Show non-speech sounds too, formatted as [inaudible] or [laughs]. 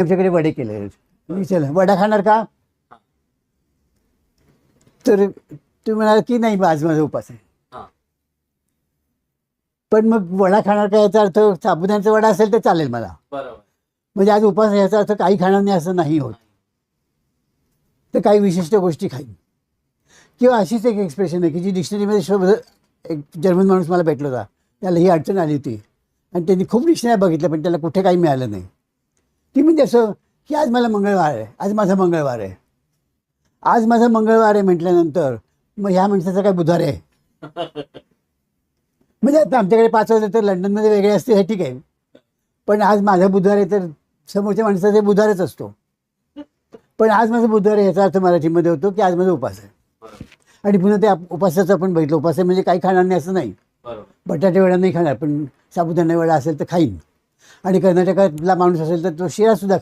आमच्याकडे वडे केले. चला वडा खाणार का? तर तुम्ही म्हणाल की नाही आज माझा उपास आहे. पण मग वडा खाणार का याचा अर्थ साबुदाण्याचा वडा असेल तर चालेल मला. बरोबर. म्हणजे आज उपास आहे याचा अर्थ काही खाणार नाही असं नाही होत. तर काही विशिष्ट गोष्टी खाईन. किंवा अशीच एक एक्सप्रेशन आहे की जी डिक्शनरीमध्ये शोध एक जर्मन माणूस मला भेटला होता. त्याला ही अडचण आली होती. आणि त्यांनी खूप डिक्शनरी बघितलं पण त्याला कुठे काही मिळालं नाही. ती म्हणजे असं की आज मला मंगळवार आहे. आज माझा मंगळवार आहे. आज माझा मंगळवार आहे म्हटल्यानंतर मग ह्या माणसाचा काय बुधवार आहे? [laughs] म्हणजे आता आमच्याकडे पाच वाजता तर लंडनमध्ये वेगळे असते हे ठीक आहे. पण आज माझा बुधवार आहे तर समोरच्या माणसाचा बुधवारच असतो. पण आज माझा बुधवार आहे याचा अर्थ मराठीमध्ये होतो की आज माझा उपास आहे. आणि पुन्हा त्या उपासाचं आपण बघितलं. उपास आहे म्हणजे काही खाणार नाही असं नाही. बटाटे वडा नाही खाणार पण साबुदाणा वडा असेल तर खाईन. आणि कर्नाटकातला माणूस असेल तर तो शिरा सुद्धा खाईन